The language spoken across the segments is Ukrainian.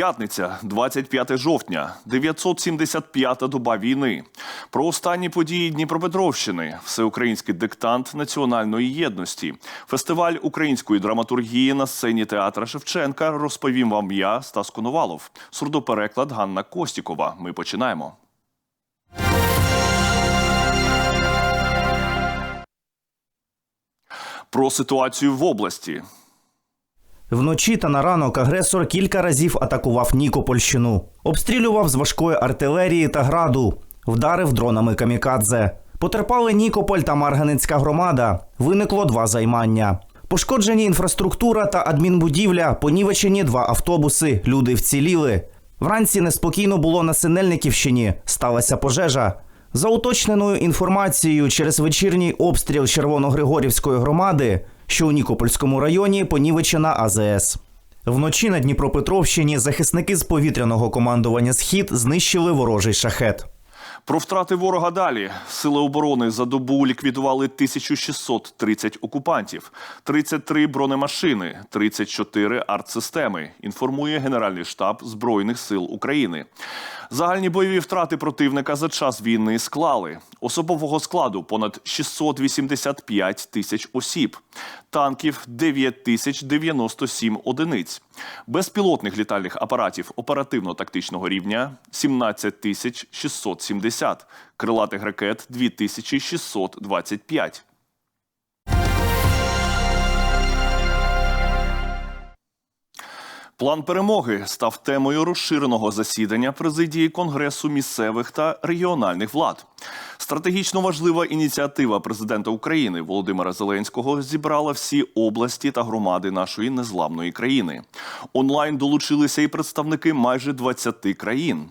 П'ятниця, 25 жовтня, 975-та доба війни. Про останні події Дніпропетровщини, всеукраїнський диктант національної єдності, фестиваль української драматургії на сцені театра Шевченка. Розповім вам я, Стас Коновалов. Сурдопереклад Ганна Костікова. Ми починаємо. Про ситуацію в області. Вночі та на ранок агресор кілька разів атакував Нікопольщину, обстрілював з важкої артилерії та граду, вдарив дронами камікадзе. Потерпали Нікополь та Марганецька громада. Виникло два займання. Пошкоджені інфраструктура та адмінбудівля, понівечені два автобуси. Люди вціліли. Вранці неспокійно було на Синельниківщині. Сталася пожежа. За уточненою інформацією, через вечірній обстріл Червоногригорівської громади, що у Нікопольському районі понівечена АЗС. Вночі на Дніпропетровщині захисники з повітряного командування Схід знищили ворожий шахет. Про втрати ворога далі. Сили оборони за добу ліквідували 1630 окупантів, 33 бронемашини, 34 артсистеми. Інформує Генеральний штаб Збройних сил України. Загальні бойові втрати противника за час війни склали. Особового складу понад 685 тисяч осіб, танків 9097 одиниць, безпілотних літальних апаратів оперативно-тактичного рівня 17 тисяч 670, крилатих ракет 2625. План перемоги став темою розширеного засідання президії Конгресу місцевих та регіональних влад. Стратегічно важлива ініціатива президента України Володимира Зеленського зібрала всі області та громади нашої незламної країни. Онлайн долучилися і представники майже 20 країн.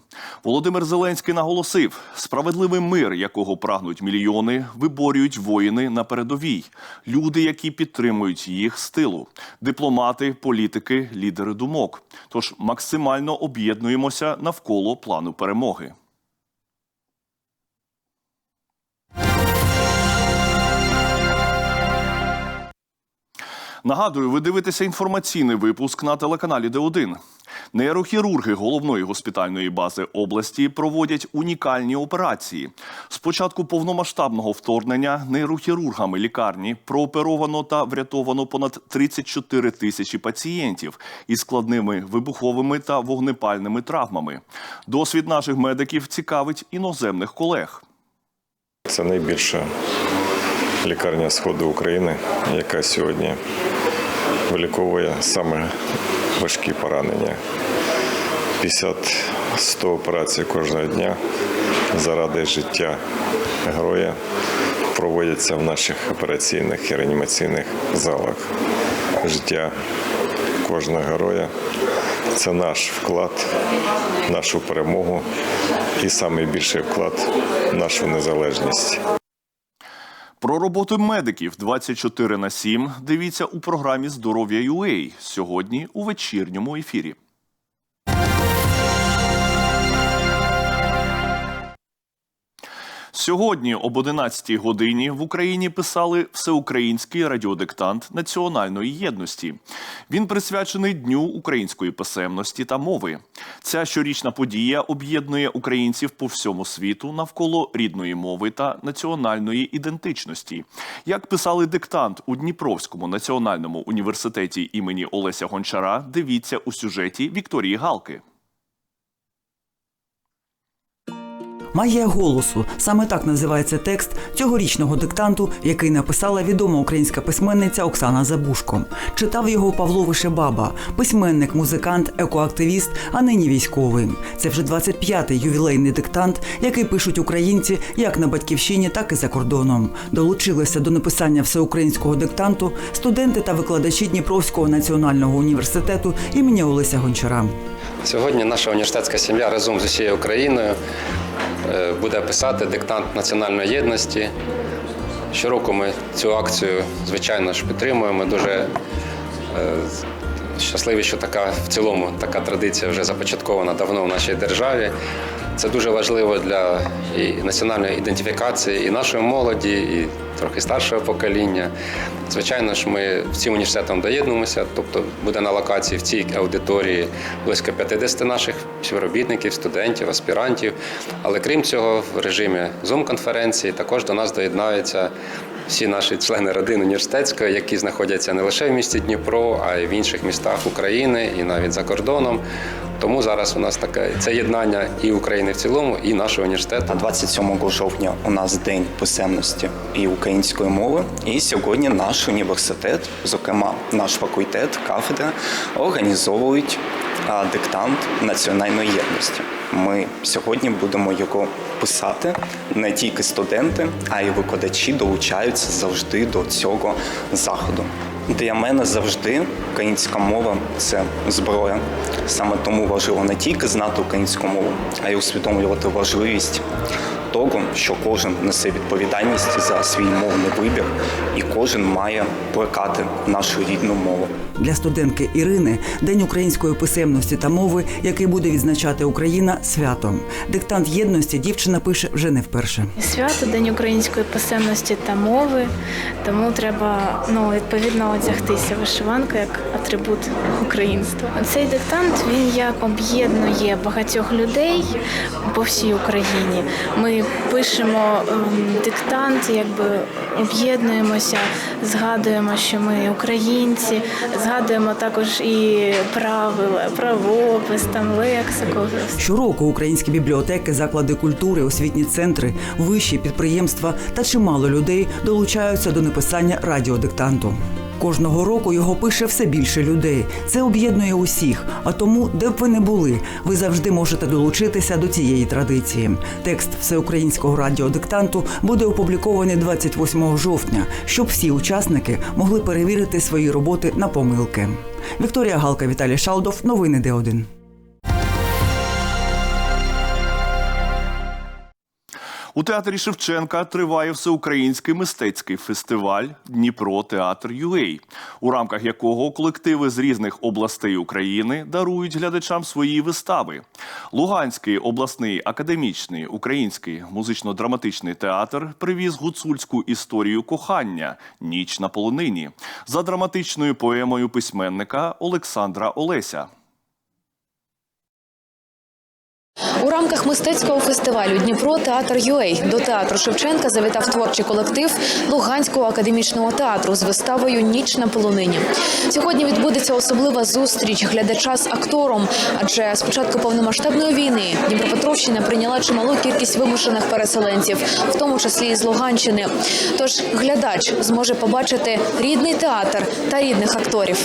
Володимир Зеленський наголосив: справедливий мир, якого прагнуть мільйони, виборюють воїни на передовій, люди, які підтримують їх з тилу, дипломати, політики, лідери думок. Тож максимально об'єднуємося навколо плану перемоги. Нагадую, ви дивитеся інформаційний випуск на телеканалі Д1. Нейрохірурги головної госпітальної бази області проводять унікальні операції. З початку повномасштабного вторгнення нейрохірургами лікарні прооперовано та врятовано понад 34 тисячі пацієнтів із складними вибуховими та вогнепальними травмами. Досвід наших медиків цікавить іноземних колег. Це найбільша лікарня Сходу України, яка сьогодні виліковує саме важкі поранення. 50-100 операцій кожного дня заради життя героя проводяться в наших операційних і реанімаційних залах. Життя кожного героя це наш вклад, нашу перемогу і найбільший вклад в нашу незалежність. Про роботу медиків 24 на 7 дивіться у програмі Здоров'я UA сьогодні у вечірньому ефірі. Сьогодні об 11 годині в Україні писали всеукраїнський радіодиктант національної єдності. Він присвячений Дню української писемності та мови. Ця щорічна подія об'єднує українців по всьому світу навколо рідної мови та національної ідентичності. Як писали диктант у Дніпровському національному університеті імені Олеся Гончара, дивіться у сюжеті Вікторії Галки. Магія голосу саме так називається текст цьогорічного диктанту, який написала відома українська письменниця Оксана Забушко. Читав його Павло Вишебаба, письменник, музикант, екоактивіст, а нині військовий. Це вже 25-й ювілейний диктант, який пишуть українці як на батьківщині, так і за кордоном. Долучилися до написання всеукраїнського диктанту студенти та викладачі Дніпровського національного університету імені Олеся Гончара. Сьогодні наша університетська сім'я разом з усією Україною буде писати диктант національної єдності. Щороку ми цю акцію, звичайно ж, підтримуємо. Дуже е, щасливі, що така в цілому така традиція вже започаткована давно в нашій державі. Це дуже важливо для і національної ідентифікації і нашої молоді, і трохи старшого покоління. Звичайно ж, ми всім університетам доєднуємося, тобто буде на локації в цій аудиторії близько 50 наших співробітників, студентів, аспірантів. Але крім цього, в режимі Zoom-конференції також до нас доєднаються всі наші члени родини університетської, які знаходяться не лише в місті Дніпро, а й в інших містах України і навіть за кордоном. Тому зараз у нас таке це єднання і України в цілому, і нашого університету. А 27 жовтня у нас день писемності і української мови. І сьогодні наш університет, зокрема наш факультет, кафедра, організовують диктант національної єдності. Ми сьогодні будемо його писати. Не тільки студенти, а й викладачі долучаються завжди до цього заходу. Для мене завжди українська мова це зброя. Саме тому важливо не тільки знати українську мову, а й усвідомлювати важливість того, що кожен несе відповідальність за свій мовний вибір, і кожен має плекати нашу рідну мову. Для студентки Ірини День української писемності та мови, який буде відзначати Україна, святом. Диктант єдності дівчина пише вже не вперше. Свято День української писемності та мови, тому треба ну, відповідно одягтися вишиванка як атрибут українства. Цей диктант він як об'єднує багатьох людей по всій Україні. Ми пишемо ем, диктант, якби об'єднуємося, згадуємо, що ми українці, згадуємо також і правила, правопис, там лексику. Щороку українські бібліотеки, заклади культури, освітні центри, вищі підприємства та чимало людей долучаються до написання радіодиктанту. Кожного року його пише все більше людей. Це об'єднує усіх. А тому, де б ви не були, ви завжди можете долучитися до цієї традиції. Текст всеукраїнського радіодиктанту буде опублікований 28 жовтня, щоб всі учасники могли перевірити свої роботи на помилки. Вікторія Галка, Віталій Шалдов. Новини Д1. У театрі Шевченка триває всеукраїнський мистецький фестиваль Дніпро Театр Юей, у рамках якого колективи з різних областей України дарують глядачам свої вистави. Луганський обласний академічний український музично-драматичний театр привіз гуцульську історію кохання Ніч на полонині за драматичною поемою письменника Олександра Олеся. У рамках мистецького фестивалю Дніпро Театр Юей до театру Шевченка завітав творчий колектив Луганського академічного театру з виставою Ніч на полонині. Сьогодні відбудеться особлива зустріч глядача з актором, адже з початку повномасштабної війни Дніпропетровщина прийняла чималу кількість вимушених переселенців, в тому числі і з Луганщини. Тож глядач зможе побачити рідний театр та рідних акторів.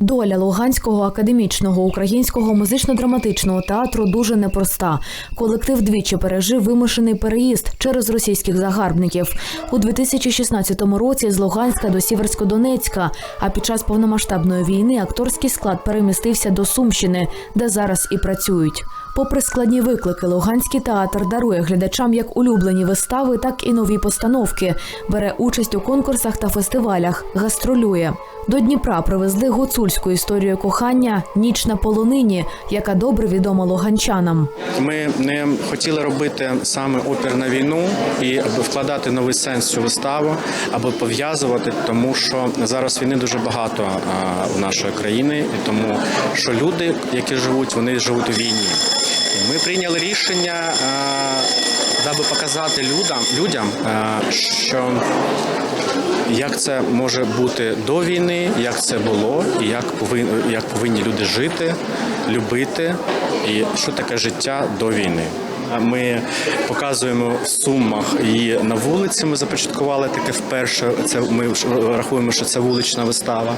Доля Луганського академічного українського музично-драматичного театру дуже непроста. Колектив двічі пережив вимушений переїзд через російських загарбників у 2016 році з Луганська до Сіверсько-Донецька. А під час повномасштабної війни акторський склад перемістився до Сумщини, де зараз і працюють. Попри складні виклики, Луганський театр дарує глядачам як улюблені вистави, так і нові постановки. Бере участь у конкурсах та фестивалях, гастролює. До Дніпра привезли гуцульську історію кохання Ніч на полонині, яка добре відома луганчанам. Ми не хотіли робити саме опір на війну і аби вкладати новий сенс цю виставу або пов'язувати, тому що зараз війни дуже багато у нашої країни, і тому що люди, які живуть, вони живуть у війні. Ми прийняли рішення, а, даби показати людям, людям, що як це може бути до війни, як це було, і як повинні, як повинні люди жити, любити, і що таке життя до війни. Ми показуємо в сумах і на вулиці. Ми започаткували таке вперше. Це ми рахуємо, що це вулична вистава,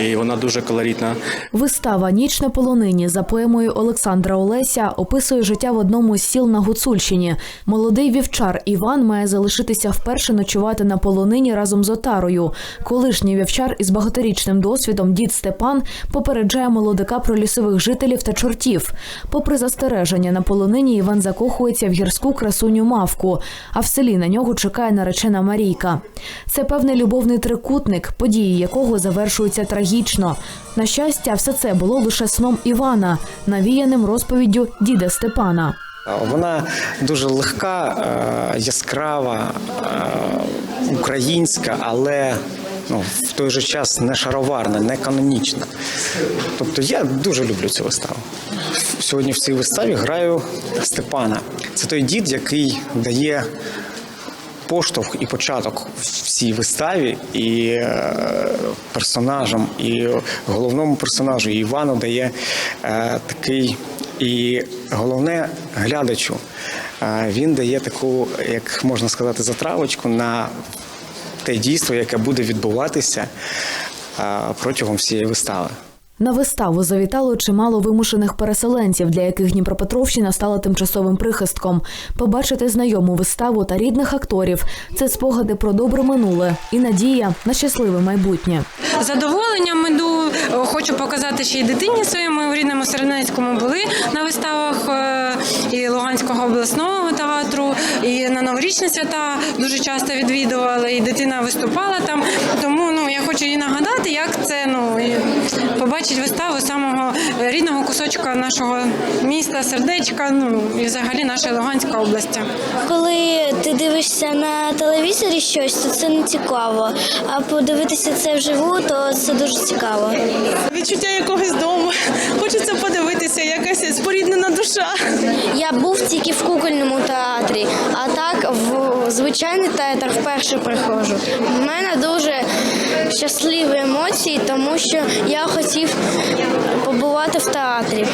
і вона дуже колоритна. Вистава Ніч на полонині за поемою Олександра Олеся описує життя в одному з сіл на Гуцульщині. Молодий вівчар Іван має залишитися вперше ночувати на полонині разом з отарою. Колишній вівчар із багаторічним досвідом дід Степан попереджає молодика про лісових жителів та чортів. Попри застереження на полонині, Іван закохується в гірську красуню мавку, а в селі на нього чекає наречена Марійка. Це певний любовний трикутник, події якого завершуються трагічно. На щастя, все це було лише сном Івана, навіяним розповіддю діда Степана. Вона дуже легка, е, яскрава, е, українська, але ну, в той же час не шароварна, не канонічна. Тобто я дуже люблю цю виставу. Сьогодні в цій виставі граю Степана. Це той дід, який дає поштовх і початок в цій виставі, і е, персонажам, і головному персонажу, і Івану дає е, такий, і головне глядачу. Е, він дає таку, як можна сказати, затравочку на те дійство, яке буде відбуватися протягом всієї вистави. На виставу завітало чимало вимушених переселенців, для яких Дніпропетровщина стала тимчасовим прихистком. Побачити знайому виставу та рідних акторів це спогади про добре минуле і надія на щасливе майбутнє. Задоволенням іду. Хочу показати ще й дитині своїй. Ми в рідному Середнецькому були на виставах е, і Луганського обласного театру, і на новорічні свята дуже часто відвідували, і дитина виступала там. Тому ну я хочу їй нагадати, як це ну і побачити виставу самого рідного кусочка нашого міста, сердечка, ну і взагалі нашої Луганської області. Коли ти дивишся на телевізорі щось, то це не цікаво. А подивитися це вживу, то це дуже цікаво. Відчуття якогось дому. Хочеться подивитися, якась споріднена душа. Я був тільки в кукольному театрі, а так в звичайний театр вперше приходжу. У мене дуже щасливі емоції, тому що я хотів побувати в театрі.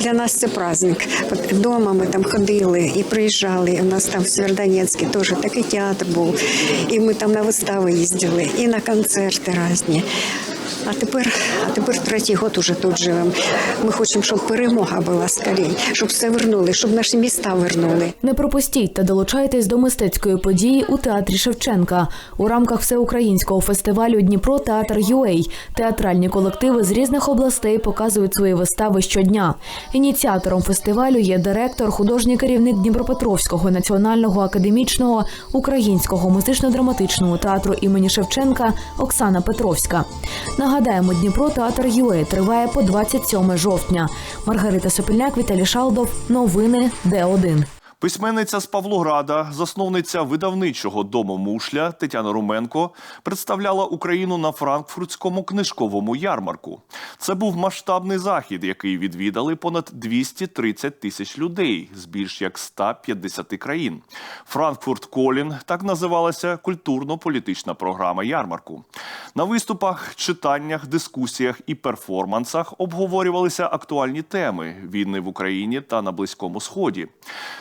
Для нас це праздник. Дома ми там ходили і приїжджали. У нас там в Свердонецьке теж такий театр був. І ми там на вистави їздили, і на концерти різні. А тепер, а тепер третій год уже тут живемо. Ми хочемо, щоб перемога була скорей, щоб все вернули, щоб наші міста вернули. Не пропустіть та долучайтесь до мистецької події у театрі Шевченка у рамках всеукраїнського фестивалю Дніпро Театр UA. Театральні колективи з різних областей показують свої вистави щодня. Ініціатором фестивалю є директор, художній керівник Дніпропетровського національного академічного українського музично-драматичного театру імені Шевченка Оксана Петровська. Нагадаємо, Дніпро Театр ЮЕ триває по 27 жовтня. Маргарита Сопільняк, Віталій Шалдов. Новини Д1. Письменниця з Павлограда, засновниця видавничого дому Мушля Тетяна Руменко представляла Україну на франкфуртському книжковому ярмарку. Це був масштабний захід, який відвідали понад 230 тисяч людей з більш як 150 країн. Франкфурт Колін так називалася культурно-політична програма ярмарку. На виступах, читаннях, дискусіях і перформансах обговорювалися актуальні теми війни в Україні та на Близькому Сході.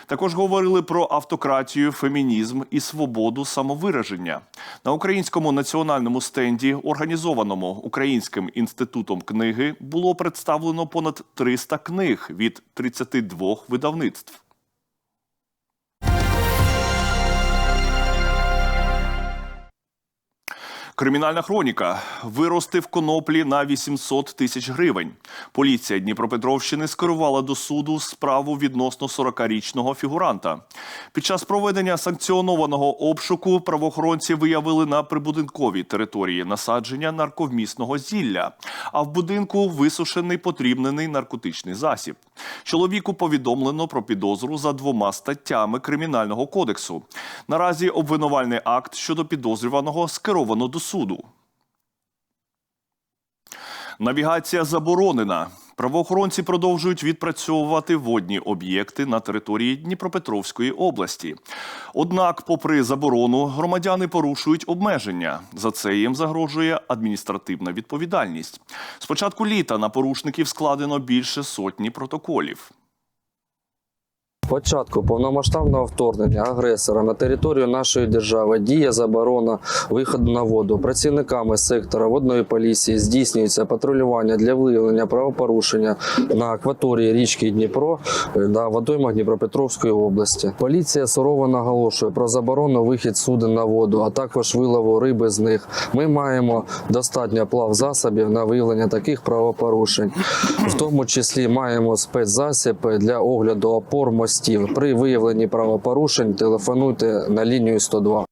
Також говорили про автократію, фемінізм і свободу самовираження. На українському національному стенді, організованому Українським інститутом книги, було представлено понад 300 книг від 32 видавництв. Кримінальна хроніка виростив коноплі на 800 тисяч гривень. Поліція Дніпропетровщини скерувала до суду справу відносно 40-річного фігуранта. Під час проведення санкціонованого обшуку правоохоронці виявили на прибудинковій території насадження нарковмісного зілля, а в будинку висушений потрібнений наркотичний засіб. Чоловіку повідомлено про підозру за двома статтями кримінального кодексу. Наразі обвинувальний акт щодо підозрюваного скеровано до суду. Навігація заборонена. Правоохоронці продовжують відпрацьовувати водні об'єкти на території Дніпропетровської області. Однак, попри заборону, громадяни порушують обмеження. За це їм загрожує адміністративна відповідальність. З початку літа на порушників складено більше сотні протоколів. Початку повномасштабного вторгнення агресора на територію нашої держави діє заборона виходу на воду. Працівниками сектора водної поліції здійснюється патрулювання для виявлення правопорушення на акваторії річки Дніпро е, на водоймах Дніпропетровської області. Поліція сурово наголошує про заборону вихід суден на воду, а також вилову риби з них. Ми маємо достатньо плав засобів на виявлення таких правопорушень, в тому числі маємо спецзасіб для огляду опор мостів. При виявленні правопорушень телефонуйте на лінію 102.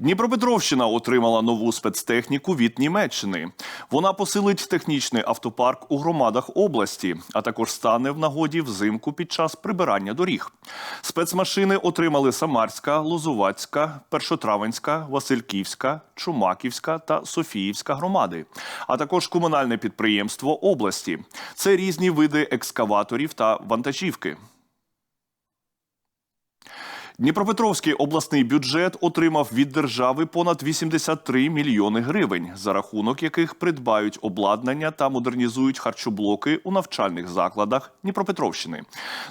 Дніпропетровщина отримала нову спецтехніку від Німеччини. Вона посилить технічний автопарк у громадах області, а також стане в нагоді взимку під час прибирання доріг. Спецмашини отримали Самарська, Лозувацька, Першотравенська, Васильківська, Чумаківська та Софіївська громади, а також комунальне підприємство області. Це різні види екскаваторів та вантажівки. Дніпропетровський обласний бюджет отримав від держави понад 83 мільйони гривень, за рахунок яких придбають обладнання та модернізують харчоблоки у навчальних закладах Дніпропетровщини.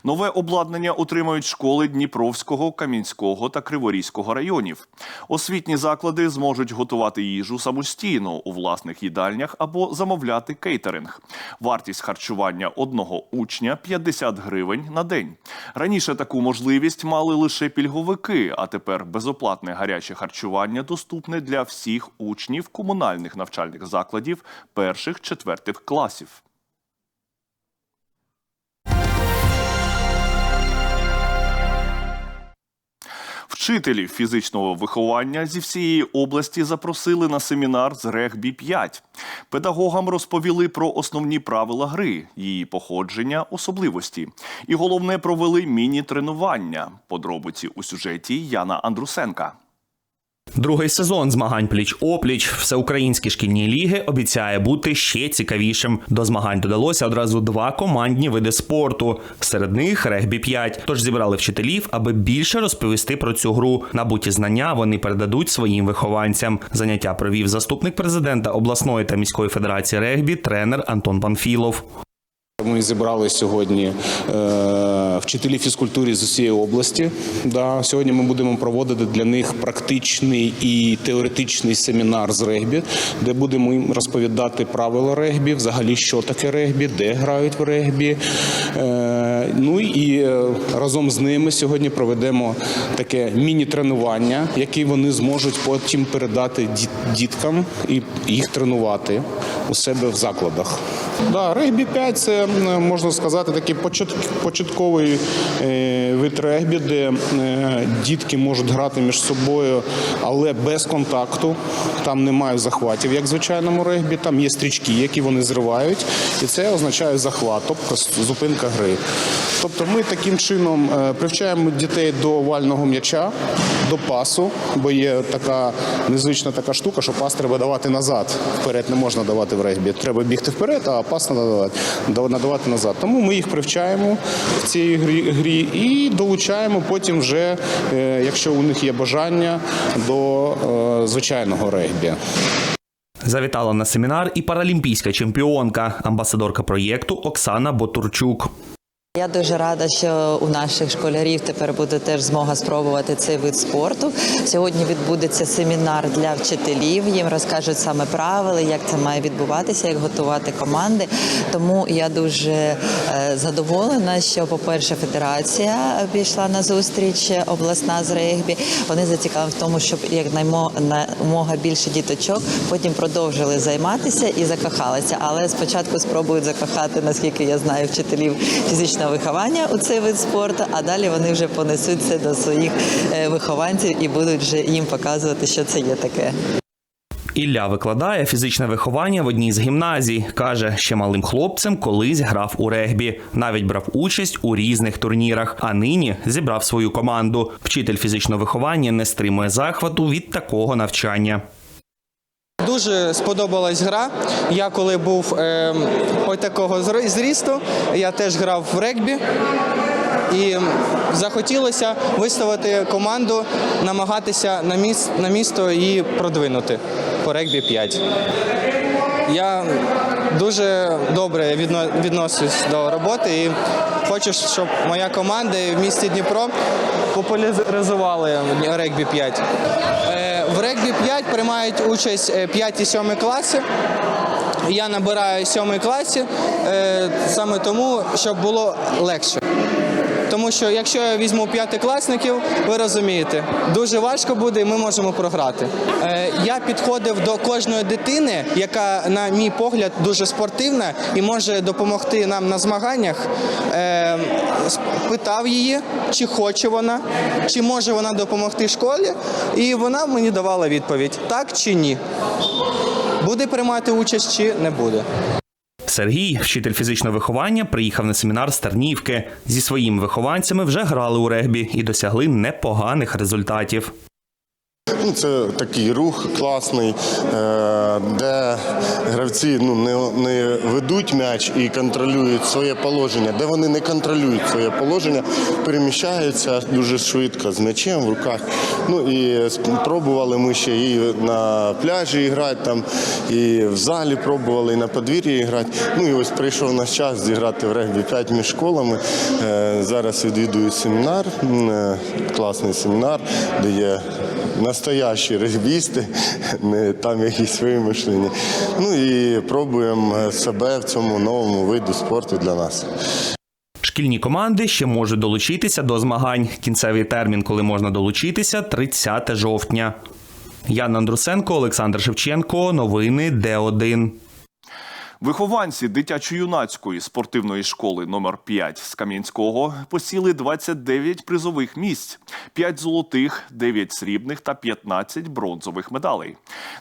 Нове обладнання отримають школи Дніпровського, Кам'янського та Криворізького районів. Освітні заклади зможуть готувати їжу самостійно у власних їдальнях або замовляти кейтеринг. Вартість харчування одного учня 50 гривень на день. Раніше таку можливість мали лише пільговики, а тепер безоплатне гаряче харчування доступне для всіх учнів комунальних навчальних закладів перших четвертих класів. Вчителів фізичного виховання зі всієї області запросили на семінар з регбі 5 Педагогам розповіли про основні правила гри, її походження, особливості. І головне провели міні-тренування. Подробиці у сюжеті Яна Андрусенка. Другий сезон змагань пліч-опліч всеукраїнські шкільні ліги обіцяє бути ще цікавішим. До змагань додалося одразу два командні види спорту. Серед них регбі 5 Тож зібрали вчителів, аби більше розповісти про цю гру. Набуті знання вони передадуть своїм вихованцям. Заняття провів заступник президента обласної та міської федерації регбі, тренер Антон Панфілов. Ми зібрали сьогодні е, вчителів фізкультури з усієї області. Сьогодні ми будемо проводити для них практичний і теоретичний семінар з регбі, де будемо їм розповідати правила регбі, взагалі що таке регбі, де грають в регбі. Е, ну і е, разом з ними сьогодні проведемо таке міні-тренування, яке вони зможуть потім передати діткам і їх тренувати у себе в закладах. Да, регбі 5 це м, можна сказати такий початковий е, вид регбі, де е, дітки можуть грати між собою, але без контакту. Там немає захватів, як в звичайному регбі. Там є стрічки, які вони зривають, і це означає захват, тобто зупинка гри. Тобто ми таким чином е, привчаємо дітей до овального м'яча, до пасу, бо є така незвична така штука, що пас треба давати назад. Вперед не можна давати в регбі. Треба бігти вперед, а пас надавати, да- надавати назад. Тому ми їх привчаємо в цій грі, і долучаємо потім вже, е, якщо у них є бажання, до е, звичайного регбі. Завітала на семінар і паралімпійська чемпіонка, амбасадорка проєкту Оксана Ботурчук. Я дуже рада, що у наших школярів тепер буде теж змога спробувати цей вид спорту. Сьогодні відбудеться семінар для вчителів. Їм розкажуть саме правила, як це має відбуватися, як готувати команди. Тому я дуже е, задоволена, що, по-перше, федерація пішла на зустріч обласна з регбі. Вони зацікавлені в тому, щоб як наймога більше діточок потім продовжили займатися і закохалися. Але спочатку спробують закохати, наскільки я знаю, вчителів фізичного виховання у цей вид спорту, а далі вони вже понесуть це до своїх е, вихованців і будуть вже їм показувати, що це є таке. Ілля викладає фізичне виховання в одній з гімназій. Каже, ще малим хлопцем колись грав у регбі, навіть брав участь у різних турнірах, а нині зібрав свою команду. Вчитель фізичного виховання не стримує захвату від такого навчання. Дуже сподобалась гра. Я коли був е, ось такого зрісту, я теж грав в регбі. І захотілося виставити команду, намагатися на, міс, на місто і продвинути по регбі 5. Я дуже добре відно- відношусь до роботи і хочу, щоб моя команда в місті Дніпро популяризували регбі 5. Е, регбі 5 приймають участь е, 5 і 7 класи. Я набираю 7 класі е, саме тому, щоб було легше. Тому що якщо я візьму п'ятикласників, ви розумієте, дуже важко буде, і ми можемо програти. Е, Я підходив до кожної дитини, яка, на мій погляд, дуже спортивна і може допомогти нам на змаганнях. Е, Питав її, чи хоче вона, чи може вона допомогти школі, і вона мені давала відповідь: так чи ні. Буде приймати участь чи не буде. Сергій, вчитель фізичного виховання, приїхав на семінар з Тернівки. Зі своїми вихованцями вже грали у регбі і досягли непоганих результатів. Це такий рух класний, е, де гравці ну, не, не ведуть м'яч і контролюють своє положення, де вони не контролюють своє положення, переміщаються дуже швидко з м'ячем в руках. Ну і пробували ми ще і на пляжі грати, там, і в залі пробували, і на подвір'ї грати. Ну і ось прийшов наш час зіграти в регбі 5 між школами. Е, Зараз відвідую семінар, е, класний семінар, де є настоящі регбісти, не там якісь вимишлені. Ну і пробуємо себе в цьому новому виду спорту для нас. Шкільні команди ще можуть долучитися до змагань. Кінцевий термін, коли можна долучитися, 30 жовтня. Яна Андрусенко, Олександр Шевченко. Новини Д1. Вихованці дитячо-юнацької спортивної школи номер 5 з Кам'янського посіли 29 призових місць, 5 золотих, 9 срібних та 15 бронзових медалей.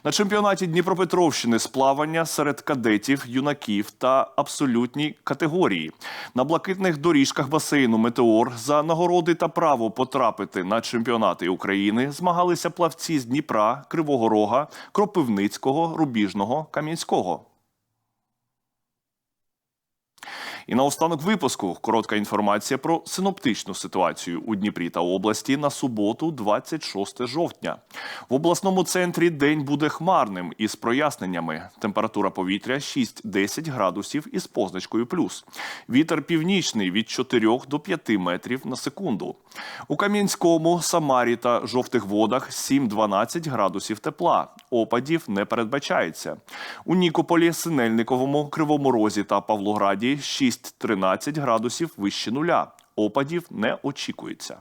На чемпіонаті Дніпропетровщини з плавання серед кадетів, юнаків та абсолютній категорії. На блакитних доріжках басейну Метеор за нагороди та право потрапити на чемпіонати України змагалися плавці з Дніпра, Кривого Рога, Кропивницького, Рубіжного, Кам'янського. І наостанок випуску коротка інформація про синоптичну ситуацію у Дніпрі та області на суботу, 26 жовтня. В обласному центрі день буде хмарним із проясненнями. Температура повітря 6-10 градусів із позначкою плюс. Вітер північний від 4 до 5 метрів на секунду. У Кам'янському, Самарі та жовтих водах 7-12 градусів тепла. Опадів не передбачається. У Нікополі, Синельниковому, Кривому Розі та Павлограді 6-13 градусів вище нуля. Опадів не очікується.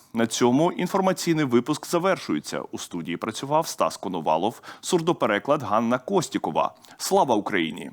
На цьому інформаційний випуск завершується. У студії працював Стас Коновалов, сурдопереклад Ганна Костікова. Слава Україні!